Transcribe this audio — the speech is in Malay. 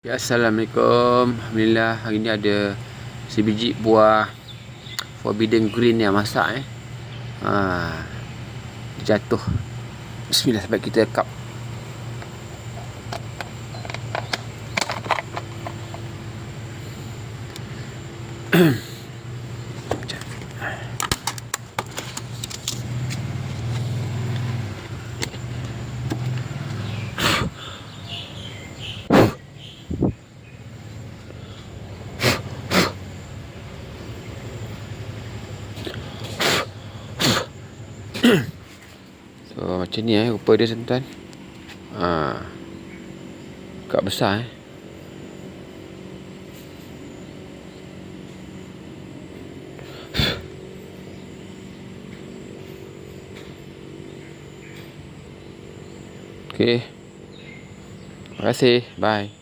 Ya, Assalamualaikum. Alhamdulillah Hari ni ada Sebiji buah Forbidden green yang masak eh. Ha, Jatuh. Bismillah sebab kita cup So macam ni eh rupa dia tuan Ha. Agak besar eh. Okay. Terima kasih. Bye.